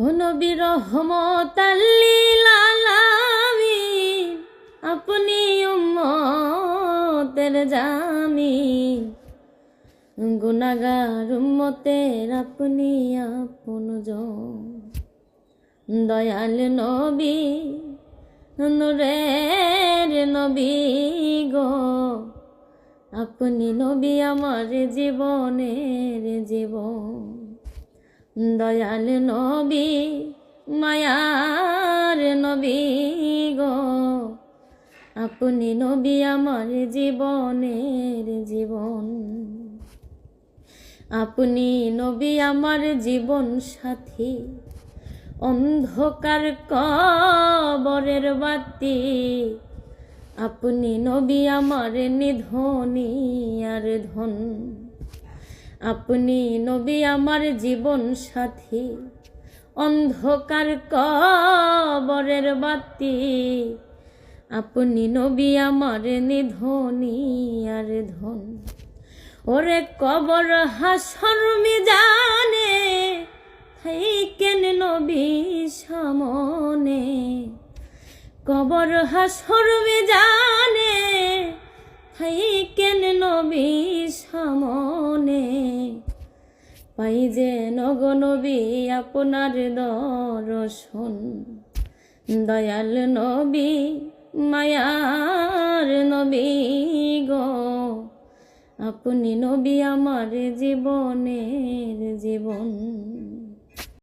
নবী আলামিন আপনি উম্মতের জামিন গুনাগার উম্মতের আপনি আপন দয়াল নবী, নুরের নবী গো। আপনি নবী আমার জীবনের জীবন। দয়াল নবী, মায়ার নবী গো। আপনি নবী আমার জীবনের জীবন। আপনি নবী আমার জীবন সাথী। অন্ধকার কবরের বাতি। আপনি নবী আমার নিধনী আর ধন। আপনি নবী আমার জীবন সাথী। অন্ধকার কবরের বাতি। আপনি নবী আমার নিধনী আর ধন। ওরে কবর হাসর জানে কেন নবী সামনে। কবর হাসর জানে পাই যে নগ নবী আপনার দর্শন। দয়াল নবী, মায়ার নবী গ। আপনি নবী আমার জীবনের জীবন।